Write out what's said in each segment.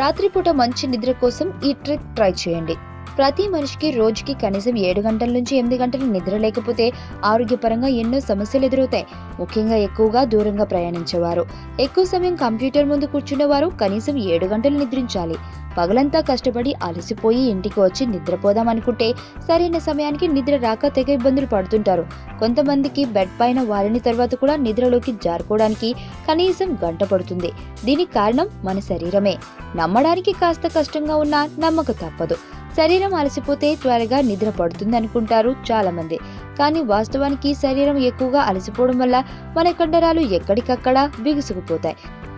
రాత్రిపూట మంచి నిద్ర కోసం ఈ ట్రిక్ ట్రై చేయండి. ప్రతి మనిషికి రోజుకి కనీసం ఏడు గంటల నుంచి ఎనిమిది గంటలు నిద్ర లేకపోతే ఆరోగ్యపరంగా ఎన్నో సమస్యలు ఎదురవుతాయి. ముఖ్యంగా ఎక్కువగా దూరంగా ప్రయాణించేవారు. ఎక్కువ సమయం కంప్యూటర్ ముందు కూర్చునేవారు కనీసం ఏడు గంటలు నిద్రించాలి. పగలంతా కష్టపడి అలసిపోయి ఇంటికి వచ్చి నిద్రపోదాం అనుకుంటే సరైన సమయానికి నిద్ర రాక తెగ ఇబ్బందులు పడుతుంటారు. కొంతమందికి బెడ్ పైన వారిన తర్వాత కూడా నిద్రలోకి జారుకోవడానికి కనీసం గంట పడుతుంది. దీనికి కారణం మన శరీరమే. నమ్మడానికి కాస్త కష్టంగా ఉన్నా నమ్మక తప్పదు. శరీరం అలసిపోతే త్వరగా నిద్ర పడుతుంది అనుకుంటారు చాలా మంది కానీ వాస్తవానికి శరీరం ఎక్కువగా అలసిపోవడం వల్ల మన కండరాలు ఎక్కడికక్కడ బిగుసుకుపోతాయి.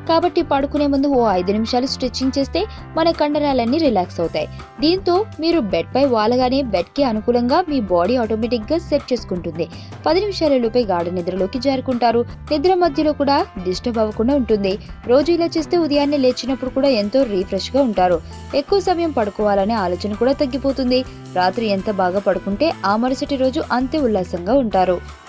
కాబట్టి పడుకునే ముందు ఓ ఐదు నిమిషాలు స్ట్రెచ్చింగ్ చేస్తే మన కండరాలన్నీ రిలాక్స్ అవుతాయి. దీంతో మీరు బెడ్ పై వాలగానే బెడ్కి అనుకూలంగా మీ బాడీ ఆటోమేటిక్గా సెట్ చేసుకుంటుంది. పది నిమిషాలలోపే గాఢ నిద్రలోకి జారుకుంటారు. నిద్ర మధ్యలో కూడా డిస్టర్బ్ అవ్వకుండా ఉంటుంది. రోజు ఇలా చేస్తే ఉదయాన్నే లేచినప్పుడు కూడా ఎంతో రీఫ్రెష్గా ఉంటారు. ఎక్కువ సమయం పడుకోవాలనే ఆలోచన కూడా తగ్గిపోతుంది. రాత్రి ఎంత బాగా పడుకుంటే ఆ మరుసటి రోజు అంతే ఉల్లాసంగా ఉంటారు.